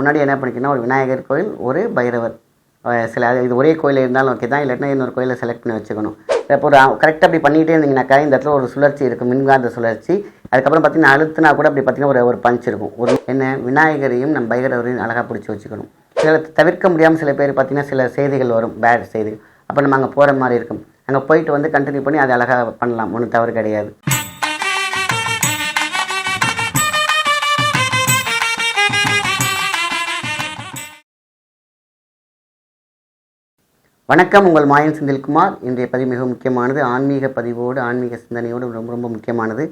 முன்னாடி என்ன பண்ணிக்கணும் ஒரு விநாயகர் கோயில் ஒரு பைரவர். சில இது ஒரே கோயில் இருந்தாலும் ஓகே தான் இல்லாட்டினா இன்னொரு கோயிலை செலக்ட் பண்ணி வச்சுக்கணும். இப்போ ஒரு கரெக்டாக அப்படி பண்ணிகிட்டே இருந்தீங்கன்னாக்கா இந்த இடத்துல ஒரு சுழற்சி இருக்கும் மின்காந்த சுழற்சி. அதுக்கப்புறம் பார்த்தீங்கன்னா அழுத்தினா கூட அப்படி பார்த்தீங்கன்னா ஒரு ஒரு பஞ்ச் இருக்கும். ஒரு என்ன விநாயகரையும் நம்ம பைரவரையும் அழகாக பிடிச்சி வச்சுக்கணும். சில தவிர்க்க முடியாமல் சில பேர் பார்த்தீங்கன்னா சில செய்திகள் வரும் பேட் செய்திகள். அப்போ நம்ம அங்கே போகிற மாதிரி இருக்கும். அங்கே போயிட்டு வந்து கண்டினியூ பண்ணி அதை அழகாக பண்ணலாம் ஒன்றும் தவறு கிடையாது. வணக்கம் உங்கள் மாயன் செந்தில்குமார். இன்றைய பதிவு மிக முக்கியமானது. ஆன்மீக பதிவோடு ஆன்மீக சிந்தனையோடு ரொம்ப ரொம்ப முக்கியமானது.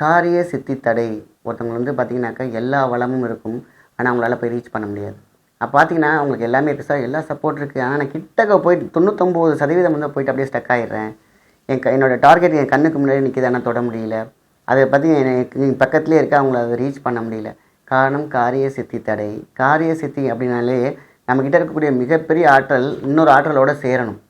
காரிய சித்தி தடை. ஒருத்தவங்க வந்து பார்த்தீங்கன்னாக்கா எல்லா வளமும் இருக்கும். ஆனால் அவங்களால போய் ரீச் பண்ண முடியாது. அப்போ பார்த்தீங்கன்னா அவங்களுக்கு எல்லாமே இருக்குது சார் எல்லா சப்போர்ட் இருக்குது ஆனால் நான் கிட்டக்க போயிட்டு தொண்ணூத்தொம்பது சதவீதம் வந்து போயிட்டு அப்படியே ஸ்டக் ஆகிடுறேன் என் க என்னோட டார்கெட் என் கண்ணுக்கு முன்னாடி நிற்கிது ஆனால் தொட முடியல. அதை பற்றி எனக்கு பக்கத்துலேயே இருக்க அவங்கள அதை ரீச் பண்ண முடியல. காரணம் காரிய சித்தி தடை. காரிய சித்தி அப்படின்னாலே நம்மக்கிட்ட இருக்கக்கூடிய மிகப்பெரிய ஆற்றல் இன்னொரு ஆற்றலோட சேரணும்.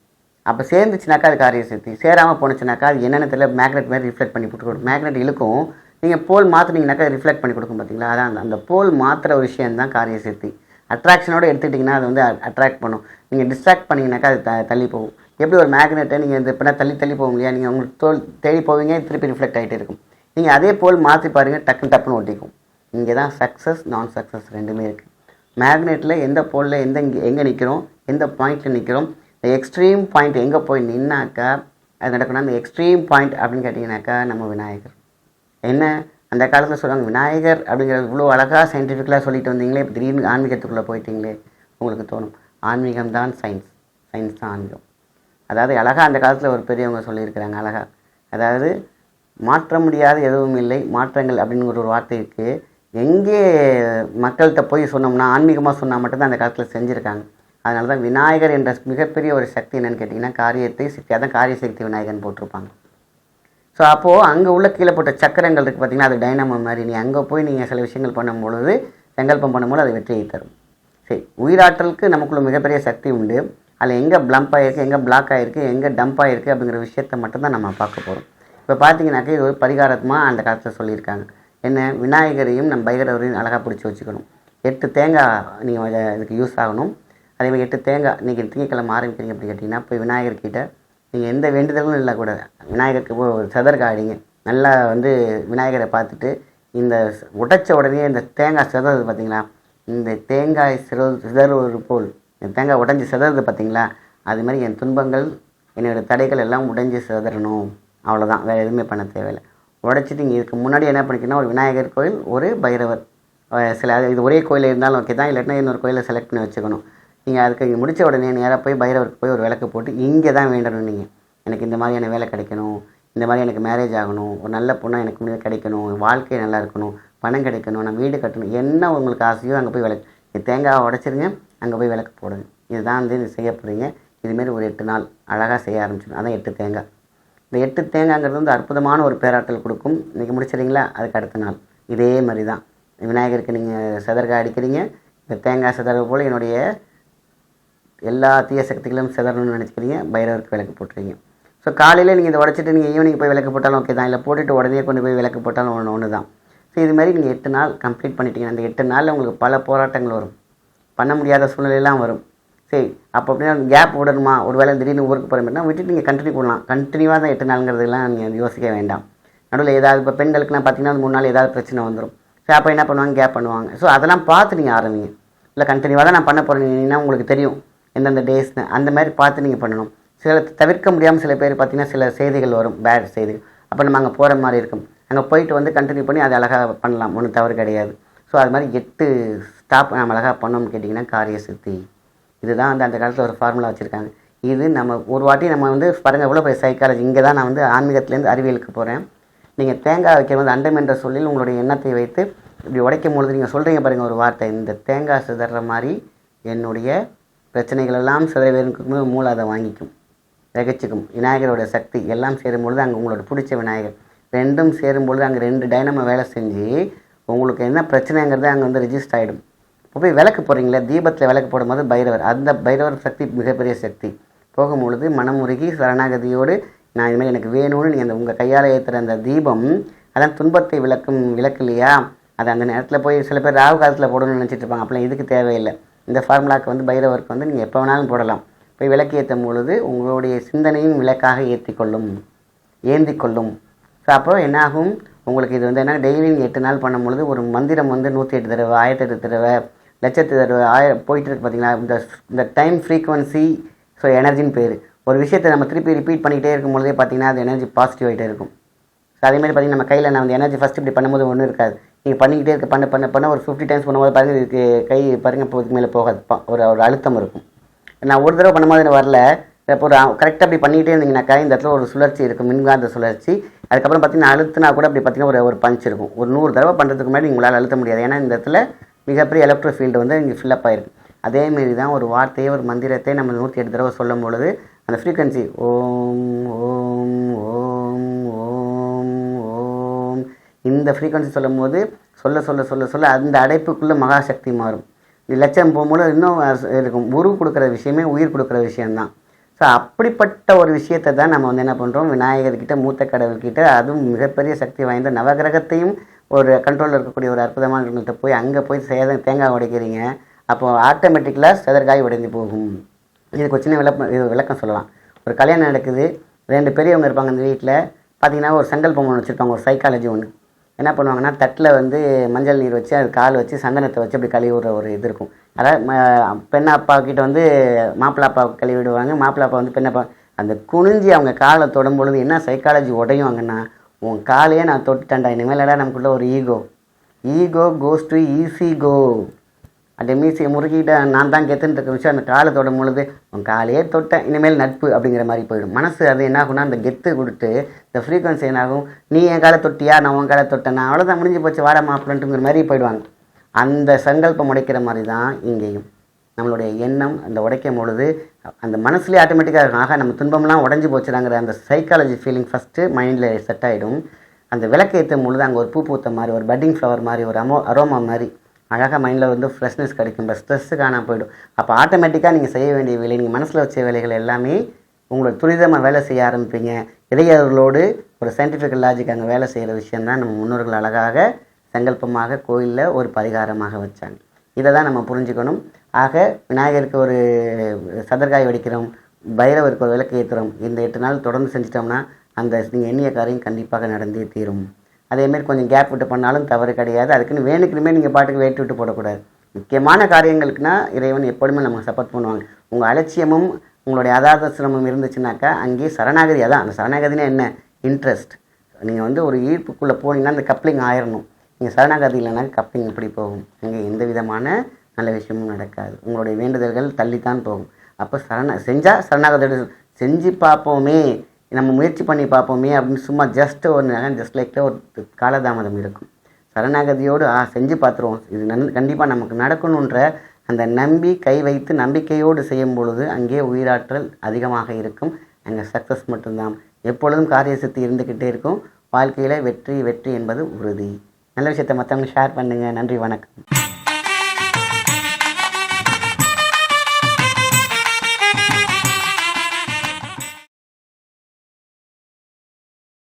அப்போ சேர்ந்துச்சுனாக்கா அது காரிய சித்தி சேராமல் போணுச்சுனாக்கா அது என்னென்ன தெரியல மேக்னெட் மாதிரி ரிஃப்ளெக்ட் பண்ணி கொடுக்கும் மேக்னெட் இழுக்கும். நீங்கள் போல் மாற்றினீங்கனாக்கா ரிஃப்ளெக்ட் பண்ணி கொடுக்கும் பார்த்தீங்களா அதான் அந்த- போல் மாற்றுற ஒரு விஷயம் தான் காரிய சித்தி அட்ராக்ஷனோட எடுத்துக்கிட்டிங்கன்னா அது வந்து அட்ராக்ட் பண்ணும். நீங்கள் டிஸ்ட்ராக்ட் பண்ணிங்கனாக்கா அது த தள்ளி போகும். எப்படி ஒரு மேக்னெட்டை நீங்கள் இந்த இப்போனா தள்ளி தள்ளி போகும் இல்லையா? நீங்கள் உங்களுக்கு தோல் தேடி போவீங்க திருப்பி ரிஃப்ளெக்ட் ஆகிட்டே இருக்கும். நீங்கள் அதே போல் மாற்றி பாருங்கள் டக்குன்னு டப்புன்னு ஒட்டிக்கும். இங்கே தான் சக்ஸஸ் நான் சக்ஸஸ் ரெண்டுமே இருக்குது மேக்னெட்டில் எந்த போலில் எந்த இங்கே எங்கே நிற்கிறோம் எந்த பாயிண்டில் நிற்கிறோம் இந்த எக்ஸ்ட்ரீம் பாயிண்ட் எங்கே போய் நின்னாக்கா அது நடக்கணும் அந்த எக்ஸ்ட்ரீம் பாயிண்ட் அப்படின்னு கேட்டிங்கனாக்கா நம்ம விநாயகர். என்ன? அந்த காலத்தில் சொல்லுவாங்க விநாயகர் அப்படிங்கிறது இவ்வளோ அழகாக சயின்டிஃபிக்கலாக சொல்லிட்டு வந்தீங்களே இப்போ திடீர்னு ஆன்மீகத்துக்குள்ளே போயிட்டீங்களே உங்களுக்கு தோணும். ஆன்மீகம் தான் சயின்ஸ் சயின்ஸ் தான் ஆன்மீகம். அதாவது அழகாக அந்த காலத்தில் ஒரு பெரியவங்க சொல்லியிருக்கிறாங்க அழகாக அதாவது மாற்ற முடியாத எதுவும் இல்லை மாற்றங்கள் அப்படிங்கிற ஒரு வார்த்தை இருக்குது எங்கே மக்கள்கிட்ட போய் சொன்னோம்னா ஆன்மீகமாக சொன்னால் மட்டும்தான் அந்த காலத்தில் செஞ்சுருக்காங்க. அதனால தான் விநாயகர் என்ற மிகப்பெரிய ஒரு சக்தி என்னன்னு கேட்டிங்கன்னா காரியத்தை சக்தி அதான் காரிய சக்தி விநாயகர்னு போட்டிருப்பாங்க. ஸோ அப்போது அங்கே உள்ள கீழே போட்ட சக்கரங்கள் இருக்குது பார்த்தீங்கன்னா அது டைனமோ மாதிரி. நீ அங்கே போய் நீங்கள் சில விஷயங்கள் பண்ணும் பொழுது சங்கல்பம் பண்ணும்போது அது வெற்றியை தரும். சரி உயிராற்றலுக்கு நமக்குள்ள மிகப்பெரிய சக்தி உண்டு. அதில் எங்கே ப்ளம்ப் ஆகிருக்கு எங்கே பிளாக் ஆகிருக்கு எங்கே டம்ப் ஆகிருக்கு அப்படிங்கிற விஷயத்தை மட்டும்தான் நம்ம பார்க்க போகிறோம் இப்போ பார்த்தீங்கன்னாக்கா இது ஒரு பரிகாரமாக அந்த காலத்தில் சொல்லியிருக்காங்க. என்ன விநாயகரையும் நம்ம பைரவரையும் அழகாக பிடிச்சி வச்சுக்கணும். எட்டு தேங்காய் நீங்கள் இதுக்கு யூஸ் ஆகணும். அதே மாதிரி எட்டு தேங்காய் நீங்கள் திங்கக்கிழமை ஆரம்பிக்கிறீங்க அப்படி கேட்டிங்கன்னா போய் விநாயகர்கிட்ட நீங்கள் எந்த வேண்டுதலும் இல்லை கூட விநாயகருக்கு போய் ஒரு சதர்கா நல்லா வந்து விநாயகரை பார்த்துட்டு இந்த உடைச்ச உடனே இந்த தேங்காய் சிதறது பார்த்தீங்களா இந்த தேங்காய் சிறு சிதறுவது போல் இந்த தேங்காய் உடஞ்சி சிதறது பார்த்தீங்களா அது மாதிரி என் துன்பங்கள் என்னோடய தடைகள் எல்லாம் உடஞ்சி சிதறணும். அவ்வளோதான் வேறு எதுவுமே பண்ண தேவையில்லை. உடைச்சிட்டு இங்கே இதுக்கு முன்னாடி என்ன பண்ணிக்கணும் ஒரு விநாயகர் கோயில் ஒரு பைரவர். சில இது ஒரே கோயில் இருந்தாலும் ஓகே தான். இல்லாட்டினா இன்னொரு கோயிலை செலக்ட் பண்ணி வச்சுக்கணும். நீங்கள் அதுக்கு இங்கே முடித்த உடனே நேராக போய் பைரவருக்கு போய் ஒரு விளக்கு போட்டு இங்கே தான் வேண்டணும் நீங்கள் எனக்கு இந்த மாதிரியான வேலை கிடைக்கணும். இந்த மாதிரி எனக்கு மேரேஜ் ஆகணும். ஒரு நல்ல பொண்ணாக எனக்கு முன்னாடி கிடைக்கணும். வாழ்க்கை நல்லா இருக்கணும். பணம் கிடைக்கணும். நான் வீடு கட்டணும். என்ன உங்களுக்கு ஆசையோ அங்கே போய் விளக்கு இந்த தேங்காவை உடச்சிருங்க. அங்கே போய் விளக்கு போடுங்க. இதுதான் வந்து இது செய்ய போகிறீங்க இதுமாரி ஒரு எட்டு நாள் அழகாக செய்ய ஆரம்பிச்சிடும் அதான் எட்டு தேங்காய். இந்த எட்டு தேங்காய்ங்கிறது வந்து அற்புதமான ஒரு பேராற்றல் கொடுக்கும். இன்றைக்கி முடிச்சிடுறீங்களா? அதுக்கு அடுத்த நாள். இதே மாதிரி தான். விநாயகருக்கு நீங்கள் சதர்கா அடிக்கிறீங்க. இந்த தேங்காய் சதர்க போல் என்னுடைய எல்லா தீய சக்திகளும் செதறணும்னு நினச்சிக்கிறீங்க. பைரவருக்கு விளக்கு போட்டுறீங்க. ஸோ காலையில் நீங்கள் இதை உடச்சிட்டு நீங்கள் ஈவினிங் போய் விளக்கு போட்டாலும் ஓகே தான். இல்லை போட்டுட்டு உடனே கொண்டு போய் விளக்கு போட்டாலும் ஒன்று ஒன்று தான். ஸோ இது மாதிரி நீங்கள் எட்டு நாள் கம்ப்ளீட் பண்ணிட்டீங்கன்னா அந்த எட்டு நாளில் உங்களுக்கு பல போராட்டங்கள் வரும். பண்ண முடியாத சூழ்நிலையெல்லாம் வரும். சரி அப்போ அப்படின்னா கேப் விடணுமா? ஒரு வேளை திடீர்னு ஊருக்கு போகிற விட்டுட்டு நீங்கள் கண்டினியூ பண்ணலாம். கண்டினியூவாக தான் எட்டு நாளுங்கிறதுலாம் நீங்கள் யோசிக்க வேண்டாம். நடுவில் ஏதாவது இப்போ பெண்களுக்குலாம் பார்த்தீங்கன்னா மூணு நாள் ஏதாவது பிரச்சனை வந்துடும் ஸோ அப்போ என்ன பண்ணுவாங்க? கேப் பண்ணுவாங்க. ஸோ அதெல்லாம் பார்த்து நீங்கள் ஆரம்பிங்க. இல்லை கண்டினியூவாக தான் நான் பண்ண போகிறேன்னா உங்களுக்கு தெரியும். எந்தெந்த டேஸ்னு அந்த மாதிரி பார்த்து நீங்கள் பண்ணணும். சில தவிர்க்க முடியாமல் சில பேர் பார்த்தீங்கன்னா சில செய்திகள் வரும். பேட் செய்திகள். அப்போ நம்ம அங்கே போகிற மாதிரி இருக்கும். அங்கே போயிட்டு வந்து கண்டினியூ பண்ணி அதை அழகாக பண்ணலாம். ஒன்றும் தவறு கிடையாது. ஸோ அது மாதிரி எட்டு ஸ்டாப் நம்ம அழகாக பண்ணோம்னு கேட்டிங்கன்னா காரிய சித்தி இதுதான் வந்து அந்த காலத்தில் ஒரு ஃபார்முலா வச்சுருக்காங்க. இது நம்ம ஒரு வாட்டி நம்ம வந்து பாருங்கள் எவ்வளோ பெரிய சைக்காலஜி இங்கே தான் நான் வந்து ஆன்மீகத்துலேருந்து அறிவியலுக்கு போகிறேன் நீங்கள் தேங்காய் வைக்கிறது அண்டம் என்ற சொல்லில் உங்களுடைய எண்ணத்தை வைத்து இப்படி உடைக்கும் பொழுது நீங்கள் சொல்கிறீங்க பாருங்கள் ஒரு வார்த்தை இந்த தேங்காய் சிதற மாதிரி என்னுடைய பிரச்சனைகள் எல்லாம் சிதறவேற்கும் மூளை அதை வாங்கிக்கும் ரகச்சிக்கும். விநாயகரோட சக்தி எல்லாம் சேரும் பொழுது அங்கே உங்களோட பிடிச்ச விநாயகர். ரெண்டும் சேரும் பொழுது அங்கே ரெண்டு டைனமோ வேலை செஞ்சு உங்களுக்கு என்ன பிரச்சனைங்கிறது அங்கே வந்து ரிஜிஸ்டர் ஆகிடும் இப்போ போய் விளக்கு போகிறீங்களே தீபத்தில் விளக்கு போடும்போது பைரவர். அந்த பைரவர் சக்தி மிகப்பெரிய சக்தி. போகும்பொழுது மனமுருகி சரணாகதியோடு நான் இதுமாதிரி எனக்கு வேணும்னு நீங்கள் அந்த உங்கள் கையால் ஏற்றுற அந்த தீபம் அதான் துன்பத்தை விளக்கும் விளக்கு இல்லையா அது அந்த நேரத்தில் போய் சில பேர் ராகு காலத்தில் போடணும்னு நினச்சிட்டு இருப்பாங்க. அப்பலாம் இதுக்கு தேவையில்லை. இந்த ஃபார்முலாவுக்கு வந்து பைரவருக்கு வந்து நீங்கள் எப்போ வேணாலும் போடலாம். போய் விளக்கு ஏற்றும் பொழுது உங்களுடைய சிந்தனையும் விளக்காக ஏற்றி கொள்ளும் ஏந்தி கொள்ளும் ஸோ அப்போ என்னாகும்? உங்களுக்கு இது வந்து என்ன டெய்லியும் எட்டு நாள் பண்ணும் பொழுது ஒரு மந்திரம் வந்து நூற்றி எட்டு தடவை ஆயிரத்தி எட்டு தடவை லட்சத்து ஆயிரம் போயிட்டு இருக்கு பார்த்தீங்களா இந்த இந்த டைம் ஃப்ரீக்குவன்சி ஸோ எனர்ஜின்னு பேர். ஒரு விஷயத்தை நம்ம திருப்பி ரிப்பீட் பண்ணிக்கிட்டே இருக்கும் பொழுதே பார்த்தீங்கன்னா அது எனர்ஜி பாசிட்டிவ் ஆகிட்டே இருக்கும். ஸோ அதே மாதிரி பார்த்தீங்கன்னா நம்ம கையில் நான் வந்து எனர்ஜி ஃபஸ்ட்டு இப்படி பண்ணும்போது ஒன்றும் இருக்காது. நீங்கள் பண்ணிக்கிட்டே இருக்க பண்ண பண்ண பண்ண ஒரு ஃபிஃப்டி டைம்ஸ் பண்ணும்போது பாருங்க இதுக்கு கை பாருங்க இப்போ இதுக்கு மேலே போகாது. ஒரு ஒரு அழுத்தம் இருக்கும். நான் ஒரு தடவை பண்ணும்போது வரல. இப்போ ஒரு கரெக்டாக அப்படி பண்ணிக்கிட்டே இருந்தீங்கன்னாக்கா இந்த இடத்துல ஒரு சுழற்சி இருக்கும் மின்காந்த சுழற்சி. அதுக்கப்புறம் பார்த்தீங்கன்னா அழுத்தினா கூட அப்படி பார்த்தீங்கன்னா ஒரு ஒரு பஞ்ச் இருக்கும். ஒரு நூறு தடவை பண்ணுறதுக்கு முன்னாடி உங்களால் அழுத்த முடியாது. ஏன்னா இந்த இடத்துல மிகப்பெரிய எலக்ட்ரோ ஃபீல்டு வந்து இங்கே ஃபில்லப் ஆயிருக்கு. அதேமாரி தான் ஒரு வார்த்தையை ஒரு மந்திரத்தை நம்ம நூற்றி எட்டு தடவை சொல்லும் பொழுது அந்த ஃப்ரீக்வன்சி ஓம் ஓம் ஓம் ஓம் ஓம் இந்த ஃப்ரீக்வன்சி சொல்லும் போது சொல்ல சொல்ல சொல்ல சொல்ல அந்த அடைப்புக்குள்ளே மகாசக்தி மாறும். லட்சம் போகும்போது இன்னும் இருக்கும். உரு கொடுக்குற விஷயமே உயிர் கொடுக்குற விஷயம்தான். ஸோ அப்படிப்பட்ட ஒரு விஷயத்தை தான் நம்ம வந்து என்ன பண்ணுறோம் விநாயகர்கிட்ட மூத்த கடவுள்கிட்ட அதுவும் மிகப்பெரிய சக்தி வாய்ந்த நவகிரகத்தையும் ஒரு கண்ட்ரோலில் இருக்கக்கூடிய ஒரு அற்புதமானவங்கள்ட்ட போய் அங்கே போய் சேதம் தேங்காய் உடைக்கிறீங்க அப்போ ஆட்டோமேட்டிக்கலாக செதற்காய் உடைந்து போகும். இதுக்கு ஒரு சின்ன விளக்கம் இது விளக்கம் சொல்லலாம். ஒரு கல்யாணம் நடக்குது ரெண்டு பெரியவங்க இருப்பாங்க அந்த வீட்டில் பார்த்தீங்கன்னா ஒரு சங்கல்பம் ஒன்று வச்சுருப்பாங்க ஒரு சைக்காலஜி ஒன்று என்ன பண்ணுவாங்கன்னா தட்டில் வந்து மஞ்சள் நீர் வச்சு அது கால் வச்சு சந்தனத்தை வச்சு அப்படி கழுவி விடுற ஒரு இது இருக்கும். அதாவது பெண் அப்பா கிட்ட வந்து மாப்பிள்ளை அப்பா கழுவி விடுவாங்க. மாப்பிள்ளை அப்பா வந்து பெண்ணப்பா அந்த குனிஞ்சி அவங்க காலை தொடும் பொழுது என்ன சைக்காலஜி உடையுவாங்கன்னா உன் காலையே நான் தொட்டுட்டேன்டா. இனிமேலடா நமக்குள்ள ஒரு ego? Ego goes to easy go அந்த மீசியை முறுக்கிட்ட நான் தான் கெத்துன்னு இருக்க விஷயம் அந்த காலை தொடும் பொழுது உன் காலையே தொட்டேன் இனிமேல் நட்பு அப்படிங்கிற மாதிரி போயிடும். மனசு அது என்ன ஆகும்னா அந்த கெத்து கொடுத்து இந்த ஃப்ரீக்வன்சி என்னாகும் நீ என் காலை தொட்டியா? நான் உன் காலை தொட்டேன்? அவ்வளோதான் முடிஞ்சு போச்சு வாடா மாப்பிள்ளன்ட்டுங்கிற மாதிரி போயிடுவாங்க. அந்த சங்கல்பம் உடைக்கிற மாதிரி தான் இங்கேயும். நம்மளுடைய எண்ணம் அந்த உடைக்கும் பொழுது அந்த மனசுலேயே ஆட்டோமேட்டிக்காக இருக்கும். நம்ம துன்பம்லாம் உடஞ்சி போச்சுடாங்கிற அந்த சைக்காலஜி ஃபீலிங் ஃபஸ்ட்டு மைண்டில் செட் ஆகிடும் அந்த விளக்கு ஏற்றும் பொழுது அங்கே ஒரு பூ பூத்த மாதிரி ஒரு பட்டிங் ஃப்ளவர் மாதிரி ஒரு அமோ அரோமா மாதிரி அழகாக மைண்டில் வந்து ஃப்ரெஷ்னஸ் கிடைக்கும். இப்போ ஸ்ட்ரெஸ்ஸு காணாமல் போயிடும். அப்போ ஆட்டோமேட்டிக்காக நீங்கள் செய்ய வேண்டிய வேலை நீங்கள் மனசில் வச்ச வேலைகள் எல்லாமே உங்களுக்கு துரிதமாக வேலை செய்ய ஆரம்பிப்பீங்க. இடையர்களோடு ஒரு சயின்டிஃபிக் லாஜிக் அங்கே வேலை செய்கிற விஷயந்தான் நம்ம முன்னோர்கள் அழகாக சங்கல்பமாக கோயிலில் ஒரு பரிகாரமாக வச்சாங்க. இதை தான் நம்ம புரிஞ்சுக்கணும். ஆக விநாயகருக்கு ஒரு சதற்காய் வெடிக்கிறோம் பைரவருக்கு ஒரு விளக்கு ஏற்றுறோம் இந்த எட்டு நாள் தொடர்ந்து செஞ்சிட்டோம்னா அந்த நீங்கள் எண்ணிய காரியம் கண்டிப்பாக நடந்தே தீரும். அதேமாரி கொஞ்சம் கேப் விட்டு பண்ணாலும் தவறு கிடையாது. அதுக்குன்னு வேணுக்குனுமே நீங்கள் பாட்டுக்கு வெயிட் விட்டு போடக்கூடாது. முக்கியமான காரியங்களுக்குனா இறைவன் எப்பொழுதுமே நமக்கு சப்போர்ட் பண்ணுவாங்க. உங்கள் அலட்சியமும் உங்களுடைய அதாதசிரமம் இருந்துச்சுனாக்கா அங்கேயே சரணாகதி அதான் அந்த சரணாகதினா என்ன? இன்ட்ரெஸ்ட் நீங்கள் வந்து ஒரு ஈர்ப்புக்குள்ளே போனீங்கன்னா அந்த கப்ளிங் ஆயிரணும். நீங்கள் சரணாகதி இல்லைன்னா கப்ளிங் இப்படி போகும். அங்கே எந்த விதமான நல்ல விஷயமும் நடக்காது. உங்களுடைய வேண்டுதல்கள் தள்ளித்தான் போகும். அப்போ சரண செஞ்சால் சரணாகதி செஞ்சு பார்ப்போமே நம்ம முயற்சி பண்ணி பார்ப்போமே அப்படின்னு சும்மா ஜஸ்ட் ஒரு ஜஸ்ட் லைக் ஒரு காலதாமதம் இருக்கும். சரணாகதியோடு ஆ செஞ்சு பார்த்துருவோம். இது நன் கண்டிப்பாக நமக்கு நடக்கணுன்ற அந்த நம்பி கை வைத்து நம்பிக்கையோடு செய்யும் பொழுது அங்கே உயிராற்றல் அதிகமாக இருக்கும். அங்கே சக்ஸஸ் மட்டும்தான். எப்பொழுதும் காரிய சித்தி இருந்துக்கிட்டே இருக்கும். வாழ்க்கையில் வெற்றி வெற்றி என்பது உறுதி. நல்ல விஷயத்தை மற்றவங்க ஷேர் பண்ணுங்கள் நன்றி வணக்கம்.